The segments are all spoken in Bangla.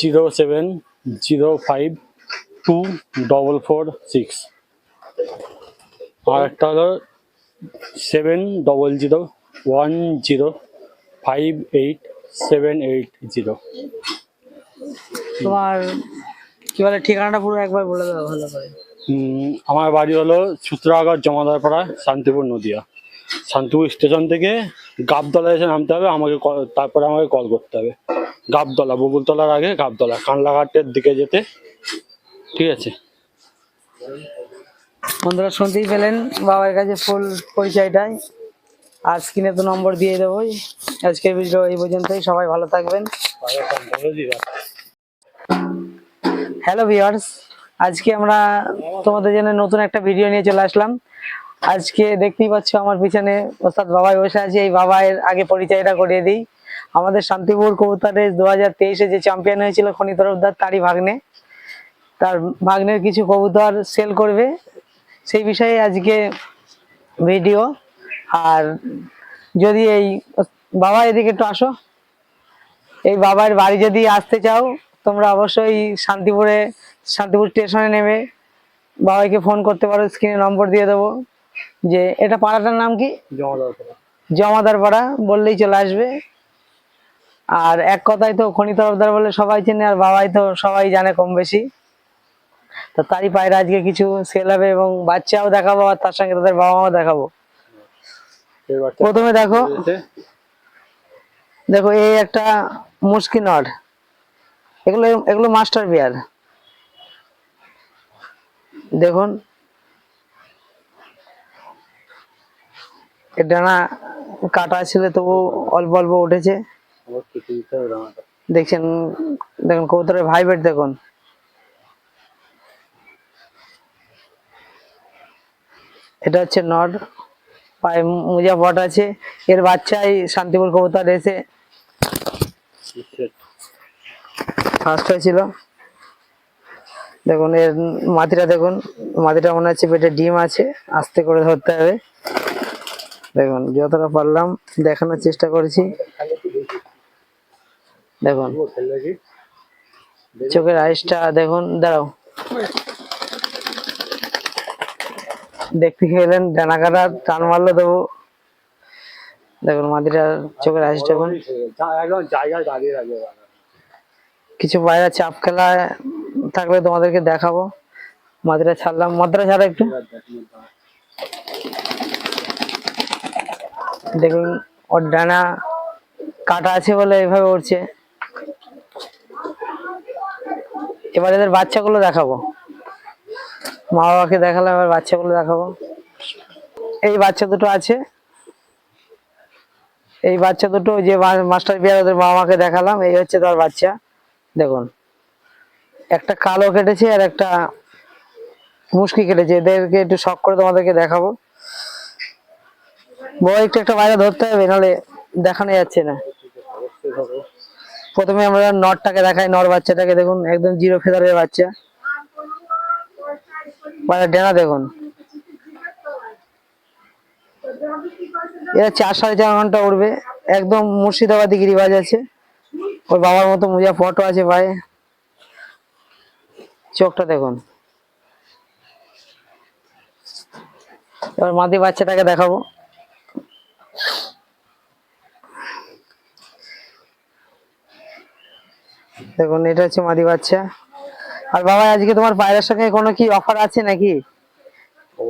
Zero seven zero five two double four six. আর একটা হলো seven double zero one zero five eight seven eight zero. তোমার কি বলে ঠিকানাটা পুরো একবার বলে দাও ভালো করে। আমার বাড়ি হলো সূত্রাগর জমাদারপাড়া শান্তিপুর নদিয়া। শান্তিপুর স্টেশন থেকে গাবতলা এসে নামতে হবে আমাকে তারপরে আমাকে কল করতে হবে। গাবতলা বগুলতলার আগে গাবতলা, কানলাঘাটের দিকে যেতে। ঠিক আছে? বন্ধুরা, শুনতেই পেলেন বাবার কাছে ফুল পরিচয়টাই। আর স্ক্রিনে তো নম্বর দিয়ে দেবোই। আজকের ভিডিও এই পর্যন্তই। সবাই ভালো থাকবেন। হ্যালো ভিউয়ার্স আজকে আমরা তোমাদের জন্য নতুন একটা ভিডিও নিয়ে চলে আসলাম। আজকে দেখতেই পাচ্ছ আমার পিছনে ওস্তাদ বাবাই বসে আছে। এই বাবাইয়ের আগে পরিচয়টা করিয়ে দিই। আমাদের শান্তিপুর কবুতরে দু হাজার তেইশে যে চ্যাম্পিয়ন হয়েছিল খনি তরফদার তারই ভাগ্নে। তার ভাগ্নের কিছু কবুতর সেল করবে। সেই বিষয়ে আজকে ভিডিও আর যদি এই বাবা এদিকে একটু আসো। এই বাবার বাড়ি যদি আসতে চাও তোমরা অবশ্যই শান্তিপুরে শান্তিপুর স্টেশনে নেমে বাবাকে ফোন করতে পারো স্ক্রিনে নম্বর দিয়ে দেবো। যে এটা পাড়াটার নাম কি? জমাদার পাড়া বললেই চলে আসবে। আর এক কথায় তো খনি তরফদার বলে সবাই চেনে আর বাবাই তো সবাই জানে কম বেশি। তো তারই পায়রা আজকে কিছু সেল হবে এবং বাচ্চাও দেখাবো আর তার সঙ্গে তাদের বাবা মাও দেখাবো প্রথমে দেখো দেখো এই একটা মুশকি নট এগুলো এগুলো মাস্টার বিয়ার। দেখুন। এটা না কাটা ছিল তবু অল্প অল্প উঠেছে। দেখছেন, দেখুন, কবুতরের ভাইবেট দেখুন। এটা হচ্ছে নট পায়ে মুজা পট আছে। এর বাচ্চাই শান্তিপুর কবুতর এসে ফার্স্ট হয়েছিল। দেখুন, এর মাটিটা দেখুন, মাটিটা মনে হচ্ছে পেটে ডিম আছে, আস্তে করে ধরতে হবে। দেখুন, যতটা পারলাম দেখানোর চেষ্টা করেছি। দেখুন। চোখের আইসটা দেখুন দাঁড়াও। দেখতে গেলেন ডানা কাটা টান মারলো দেবো দেখুন মাদিটা চোখের আইস দেখুন। জায়গায় দাঁড়িয়ে রাখবে কিছু বাইরে চাপ খেলা থাকলে তোমাদেরকে দেখাবো। মাদিরা ছাড়লাম। মাদ্রা ছাড়া একটু। দেখুন ওর ডানা কাটা আছে বলে এভাবে উঠছে এবার এদের বাচ্চাগুলো দেখাবো। মা বাবাকে দেখালাম এবার বাচ্চাগুলো দেখাবো। এই বাচ্চা দুটো আছে। এই বাচ্চা দুটো যে মাস্টার বিয়ার ওদের মা মাকে দেখালাম, এই হচ্ছে তার বাচ্চা। দেখুন, একটা কালো কেটেছে আর একটা মুশকি কেটেছে। এদেরকে একটু শখ করে তোমাদেরকে দেখাবো। বড় একটু একটা বাইরে ধরতে হবে, নাহলে দেখানো যাচ্ছে না। প্রথমে আমরা নটটাকে দেখাই, নর বাচ্চাটাকে দেখুন, একদম জিরো ফেদারের বাচ্চা। বাইরে ডেনা দেখুন। এরা চার সাড়ে চার ঘণ্টা উঠবে একদম মুর্শিদাবাদি গিরিবাজ আছে। ওর বাবার মতো মোজা, ফটো আছে পায়ে। চোখটা দেখুন। এবার মাদি বাচ্চাটাকে দেখাবো। দেখুন এটা হচ্ছে মাদি বাচ্চা। আর বাবা আজকে তোমার পায়রার সঙ্গে কোনো কি অফার আছে নাকি?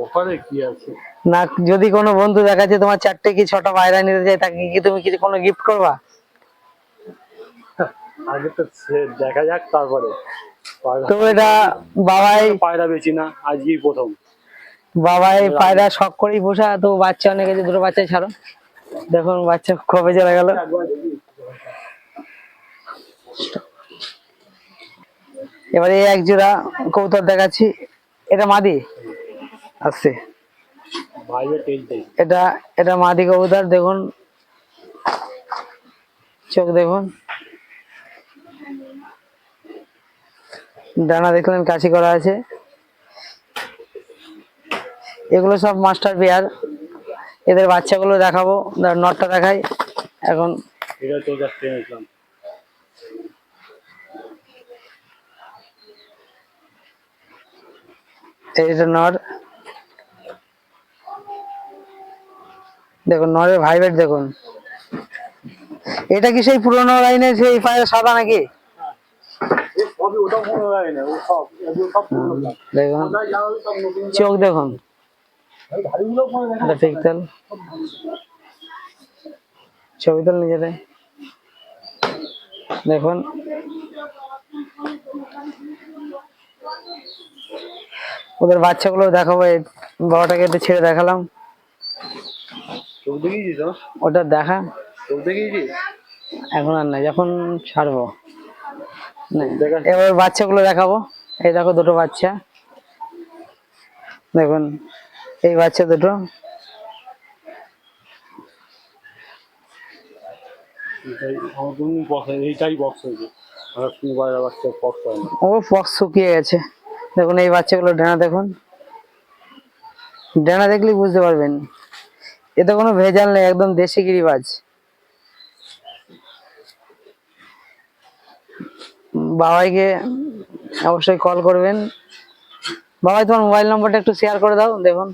ওখানে কি আছে? না যদি কোনো বন্ধু দেখাচ্ছে তোমার চারটে কি ছটা পায়রা নিতে চাই তাকে কি তুমি কিছু কোনো গিফট করবা? আগে তো দেখা যাক তারপরে। তো এটা বাবাই পায়রা বেচি না আজকেই প্রথম। বাবাই পায়রা শখ করেই পোষা তো বাচ্চা অনেক আছে দুটো বাচ্চা ছাড়ো। দেখুন বাচ্চা কবে চলে গেল। এবারে এক জোড়া কৌতর দেখাচ্ছি। এটা মাদি? আসছে এটা এটা মাদি কবুতর, দেখুন। চোখ দেখুন। ডানা দেখলেন, কাছি করা আছে। এগুলো সব মাস্টার পেয়ার। এদের বাচ্চাগুলো দেখাবো, নটটা দেখাই। এখন এটা তো যাচ্ছে দেখলাম এইটা নর দেখুন, নরের ভাইবেট দেখুন এটা কি সেই পুরোনো লাইনের সেই পায়ের সাদা নাকি। দেখুন। চোখ দেখুন। এটা পিকতেল ছবি তোল নিজেরাই দেখুন ওদের বাচ্চাগুলো দেখাবো এই বাবাটাকে একটু ছেড়ে দেখালাম? ওটা দেখা। এখন আর না যখন ছাড়বো। এবার বাচ্চাগুলো দেখাবো। এই দেখো দুটো বাচ্চা। দেখুন এই বাচ্চা দুটো। ও পক্স শুকিয়ে গেছে। দেখুন এই বাচ্চাগুলো ডানা দেখুন। ডানা দেখলেই বুঝতে পারবেন। এতে কোনো ভেজাল নেই একদম দেশি গিরিবাজ। বাবাইকে অবশ্যই কল করবেন। বাবাই তোমার মোবাইল নম্বরটা একটু শেয়ার করে দাও দেখুন।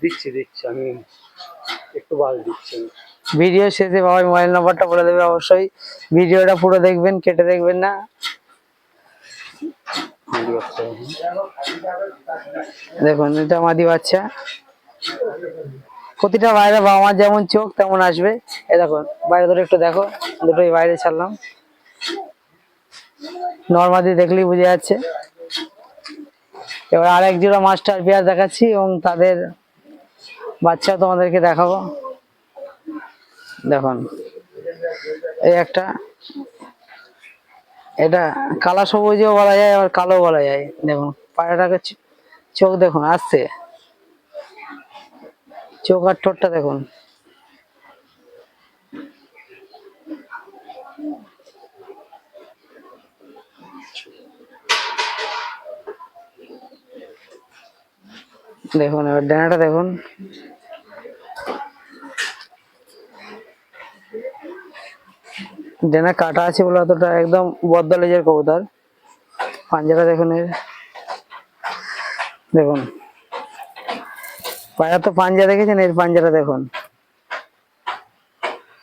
দিচ্ছি দিচ্ছি আমি একটু বাদ দিচ্ছি। ভিডিও শেষে বাবাই মোবাইল নম্বরটা বলে দেবে অবশ্যই। ভিডিওটা পুরো দেখবেন কেটে দেখবেন না। দেখুন, এটা মাদি বাচ্চা। প্রতিটা বাইরে বাবা মার যেমন চোখ, তেমন আসবে। এই দেখো বাইরে ধরে একটু দেখো, দুটোই বাইরে ছাড়লাম। নর্মাদি দেখলেই বুঝে যাচ্ছে। এবার আরেক জোড়া মাস্টার পেয়ার দেখাচ্ছি এবং তাদের বাচ্চা তোমাদেরকে দেখাবো। দেখুন, এই একটা। এটা কালা সবুজও বলা যায়, আবার কালো বলা যায়। দেখুন পায়রাটাকে চোখ দেখুন, আসছে। চোখ আর ঠোঁটটা দেখুন। দেখুন, এবার ডানাটা দেখুন। ডানা কাটা আছে বলে অতটা একদম বদলেজের কবুতর। পাঞ্জাটা দেখুন এর। দেখুন। পায়রা তো পাঞ্জা দেখেছেন? এর পাঞ্জাটা দেখুন।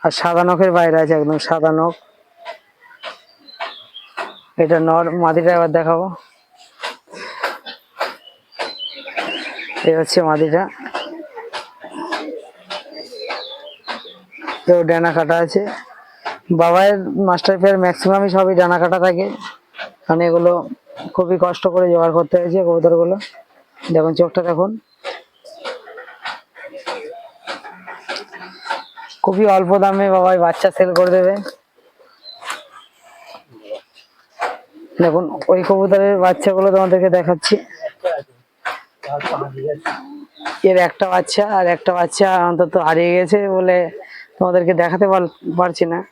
আর সাদা নখের বাইরে আছে একদম সাদা নখ। এটা নর, মাদিটা এবার দেখাবো। এই হচ্ছে মাদিটা। কেউ ডানা কাটা আছে। বাবায়ের মাস্টার পেয়ার ম্যাক্সিমামই সবই ডানা কাটা থাকে। কারণ এগুলো খুবই কষ্ট করে জোগাড় করতে হয়েছে কবুতরগুলো। দেখুন চোখটা দেখুন। খুবই অল্প দামে বাবাই বাচ্চা সেল করে দেবে। দেখুন, ওই কবুতরের বাচ্চাগুলো তোমাদেরকে দেখাচ্ছি। এর একটা বাচ্চা আর একটা বাচ্চা অন্তত হারিয়ে গেছে বলে তোমাদেরকে দেখাতে পার- পারছি না।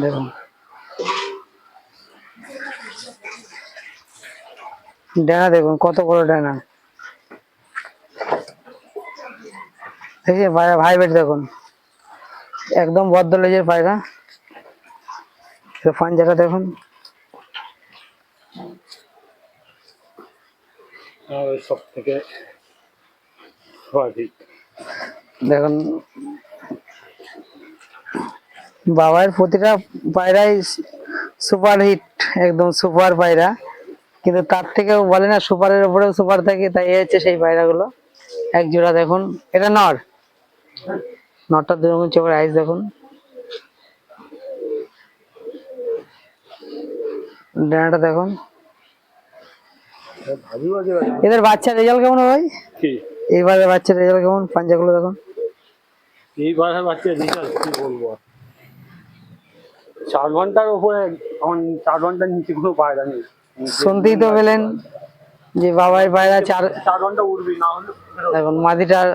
দেখুন। ডানা দেখুন কত বড় ডানা। দেখি পায়রা ভাই বেট দেখুন। একদম বদ্ধ লেজের পায়রা। পাঞ্জাটা দেখুন। সব থেকে দেখুন বাবার প্রতিটা পায়রাই সুপার হিট একদম সুপার পায়রা। কিন্তু তার থেকেও বলে না সুপারের উপরেও সুপার থাকে তাই এই হচ্ছে সেই পায়রাগুলো। এক জোড়া দেখুন এটা নর। নরটা দেখুন চোখের আইস দেখুন। ডানাটা দেখুন। এদের বাচ্চার রেজাল্ট কেমন ভাই? এইবারের এইবারে বাচ্চার রেজাল্ট কেমন? পাঞ্জাগুলো দেখুন। এই বারে বাচ্চা রিচার্জ কি বলব? চার ঘণ্টার উপরে এখন চার ঘণ্টার নিচে কোনো পায়রা নেই। শুনতেই তো পেলেন যে বাবার পায়রা চার চার ঘণ্টা উঠবি না হলে দেখুন মাদিটার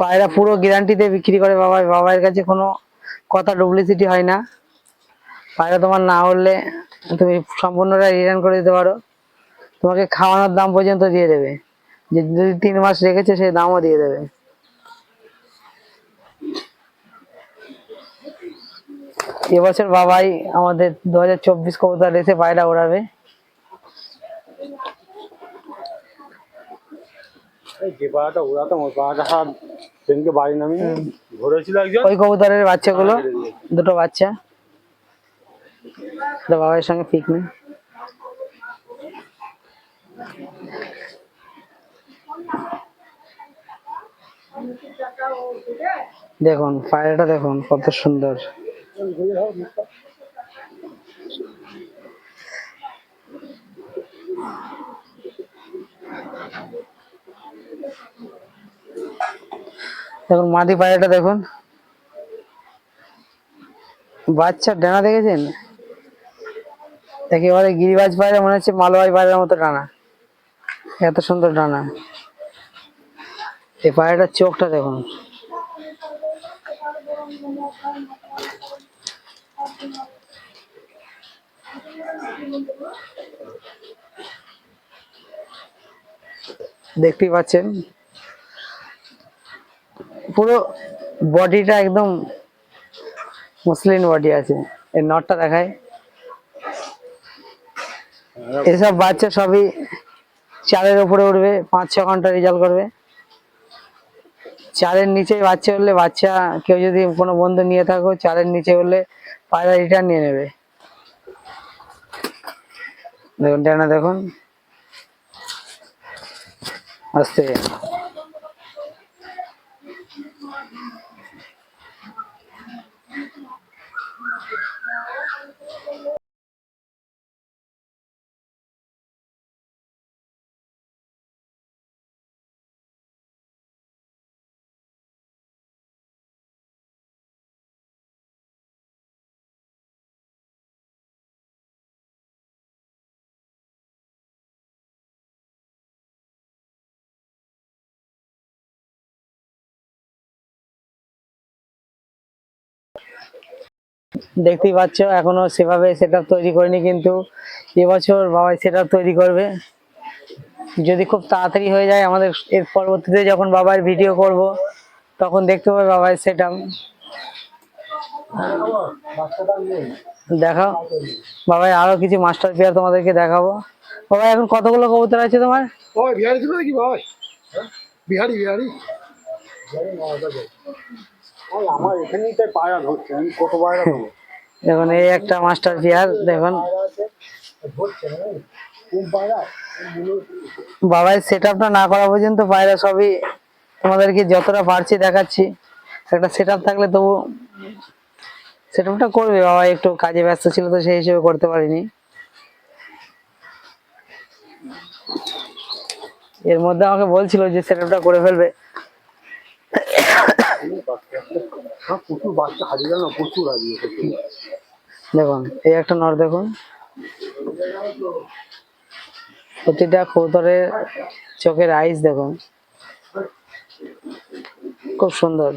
পায়রা পুরো গ্যারান্টিতে বিক্রি করে বাবার বাবার কাছে কোনো কথা ডুপ্লিসিটি হয় না। পায়রা তোমার না হলে তুমি সম্পূর্ণটা রিটার্ন করে দিতে পারো। তোমাকে খাওয়ানোর দাম পর্যন্ত দিয়ে দেবে। যে যদি তিন মাস রেখেছে সেই দামও দিয়ে দেবে। এবছর বাবাই আমাদের দু হাজার চব্বিশ কবুতর রেসে পায়রা ওড়াবে। ওই কবুতরের বাচ্চাগুলো দুটো বাচ্চা। বাবার সঙ্গে পিকনিক দেখুন পায়রাটা দেখুন কত সুন্দর। দেখুন মাদি পায়রাটা দেখুন। বাচ্চা ডানা দেখেছেন? একেবারে গিরিবাজ পায়রা, মনে হচ্ছে মালবাই পায়রার মতো ডানা। এত সুন্দর ডানা। এই পায়রাটার চোখটা দেখুন। দেখতেই পাচ্ছেন। পুরো বডিটা একদম মুসলিম বডি আছে। এই নটটা দেখায় এসব বাচ্চা সবই চারের উপরে উঠবে পাঁচ ছ ঘণ্টা রেজাল্ট করবে। চারের নিচে বাচ্চা হলে বাচ্চা, কেউ যদি কোনো বন্ধু নিয়ে থাকো চারের নিচে হলে পায়রা রিটার্ন নিয়ে নেবে। দেখুন টানা দেখুন। আস্তে দেখতেই পাচ্ছ, এখনও সেভাবে সেট তৈরি করিনি কিন্তু এবছর বাবাই সেট তৈরি করবে। যদি খুব তাড়াতাড়ি হয়ে যায় আমাদের এর পরবর্তীতে যখন বাবার ভিডিও করব, তখন দেখতে পাবে বাবার সেট দেখাও। বাবাই আরও কিছু মাস্টার পেয়ার তোমাদেরকে দেখাবো। বাবা এখন কতগুলো কবুতর আছে তোমার? বিহারি ছিল নাকি ভাই বিহারি বিহারি। ওই দেখুন, এই একটা মাস্টার পেয়ার দেখুন। বাবাই সেট আপটা না করা পর্যন্ত পায়রা সবই তোমাদেরকে যতটা পারছি দেখাচ্ছি। একটা সেট থাকলে তবু সেট আপটা করবে বাবা, একটু কাজে ব্যস্ত ছিল তো সেই হিসেবে করতে পারিনি। এর মধ্যে আমাকে বলছিল যে সেট করে ফেলবে। প্রচুর বাচ্চা হারিয়ে গেল না প্রচুর হারিয়ে দেখুন এই একটা নর দেখুন। প্রতিটা কৌতরের চোখের আইস দেখুন। খুব সুন্দর।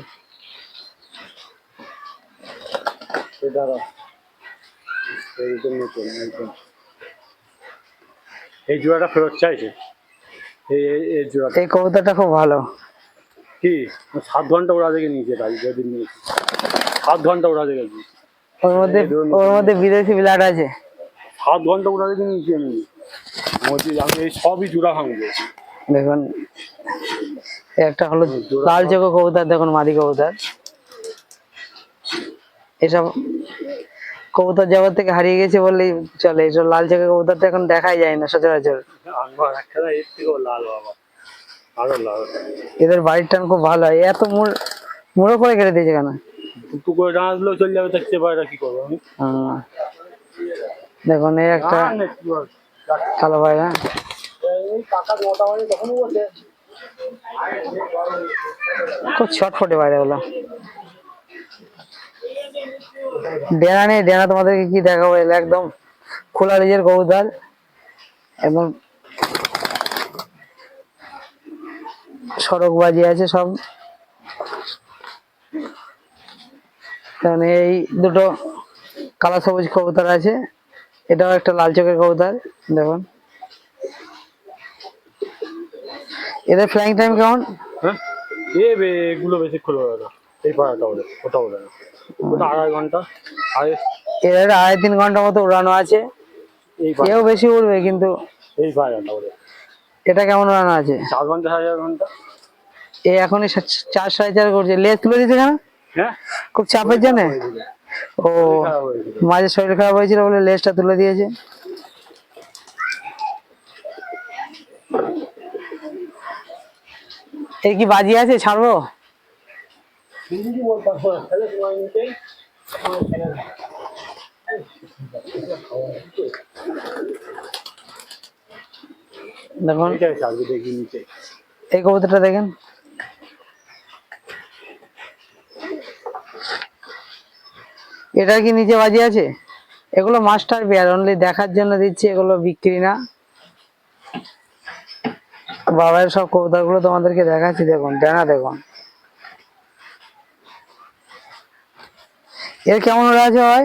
এই জোড়াটা ফেরত চাইছে? এই জোড়াটা। এই কবুতরটা খুব ভালো। কি? সাত ঘণ্টা ওরা থেকে নিয়েছে তাই যেদিন নিয়েছি। সাত ঘণ্টা ওরা থেকে ওর মধ্যে ওর মধ্যে বিদেশি ব্লাড আছে। সাত ঘণ্টা ওরা থেকে নিয়েছি আমি। বলছি আমি এই সবই জোড়া ভাঙবো। দেখুন একটা হলো লাল চোখো কবুতর দেখুন মাদি কবুতর। এসব কবুতর জগৎ থেকে হারিয়ে গেছে বললেই চলে। এসব লাল চোখে কবুতর তো এখন দেখাই যায় না সচরাচর। লাল বাবা। এদের বাড়ির টান খুব ভালো হয়। এত মুড় মুড়ো করে কেটে দিয়েছে কেন? করে ডাঁচলেও চলে যাবে দেখতে পায়রা কি করব আমি। দেখুন এই একটা না, না? কালো মোটামুটি তখনই বলছে খুব ছটফটে পায়রা গুলো ডেনা নেই ডেনা তোমাদেরকে কি দেখাবো? একদম খোলা রিজের কবুতর। একদম সড়ক বাজি আছে সব। এই দুটো কালো সবুজ কবুতর আছে। এটাও একটা লাল চোখের কবুতর দেখুন। এদের ফ্লাইং টাইম কেমন? হ্যাঁ? এ বে এগুলো বেশি খুলবে না। এই পাড়াটা ওদের ওটা ওদের। ওটা আড়াই ঘণ্টা আড়াই তিন ঘণ্টা মতো উড়ানো আছে। এও বেশি উড়বে কিন্তু। এই এটা কেমন উড়ানো আছে? চার ঘণ্টা সাড়ে চার ঘণ্টা। এ এখনই চার সাড়ে চার করছে। লেজ তুলে দিচ্ছে কেন? হ্যাঁ? খুব চাপের জন্য? ও মাঝে শরীর খারাপ হয়েছিল বলে লেজটা তুলে দিয়েছে। এই কি বাজি আছে? ছাড়বো? দেখুন। এই কবুতরটা দেখেন। এটার কি নিচে বাজি আছে? এগুলো মাস্টার পেয়ার অনলি দেখার জন্য দিচ্ছি এগুলো বিক্রি না। বাবার সব কবুতরগুলো তোমাদেরকে দেখাচ্ছি দেখুন ডানা দেখুন। এর কেমন ওরা আছে ভাই?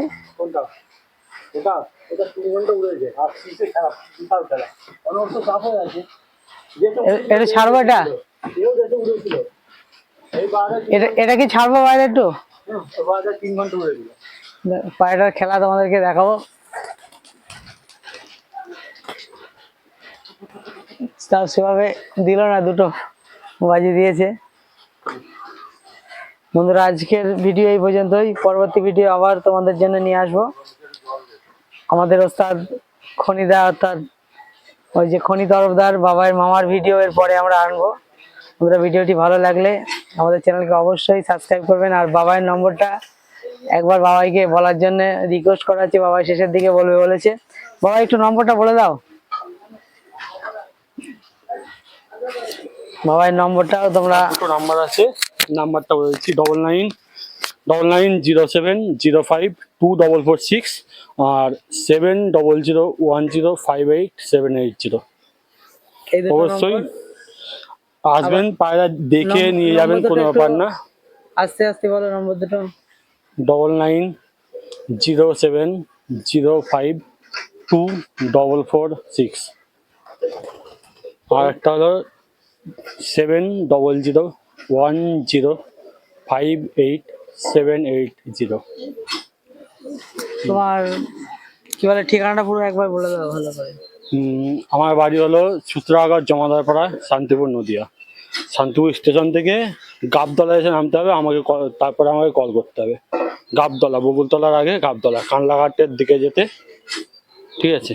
এটা ছাড়বো এটা? এটা কি ছাড়বো বাইরে একটু? তিন ঘণ্টা উড়েছিল পায়রার খেলা তোমাদেরকে দেখাবো। তাও সেভাবে দিল না, দুটো বাজি দিয়েছে। বন্ধুরা, আজকের ভিডিও এই পর্যন্তই। পরবর্তী ভিডিও আবার তোমাদের জন্য নিয়ে আসব। আমাদের ওস্তাদ খনিদা, অর্থাৎ ওই যে খনি তরফদার বাবার মামার ভিডিও এর পরে আমরা আনব। বন্ধুরা, ভিডিওটি ভালো লাগলে আমাদের চ্যানেলকে অবশ্যই সাবস্ক্রাইব করবেন। আর বাবার নম্বরটা একবার বাবাইকে বলার জন্য রিকোয়েস্ট করা হচ্ছে বাবাই শেষের দিকে বলবে বলেছে। বাবা একটু নম্বরটা বলে দাও। বাবার নম্বরটাও তোমরা নাম্বার আছে। নাম্বারটা বলছি double nine double nine zero seven zero five two double four six আর seven double zero one zero five eight seven eight zero অবশ্যই আসবেন পায়রা দেখে নিয়ে যাবেন কোনো ব্যাপার না। আস্তে আস্তে বলো নম্বর দুটো। Double nine zero seven zero five two double four six আর একটা হলো seven double zero one zero five eight seven eight zero তোমার কি বলে ঠিকানাটা পুরো একবার বলে দাও ভালো করে। আমার বাড়ি হলো সূত্রাগড় জমাদার পাড়া শান্তিপুর নদিয়া। শান্তিপুর স্টেশন থেকে গাবতলা এসে নামতে হবে আমাকে তারপরে আমাকে কল করতে হবে। গাবতলা বগুলতলার আগে গাবতলা কানলাঘাটের দিকে যেতে। ঠিক আছে?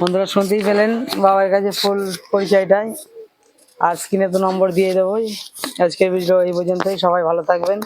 বন্ধুরা শুনতেই পেলেন বাবার কাছে ফুল পরিচয়টাই। আর স্ক্রিনে তো নম্বর দিয়ে দেবোই। আজকের ভিডিও এই পর্যন্তই। সবাই ভালো থাকবেন।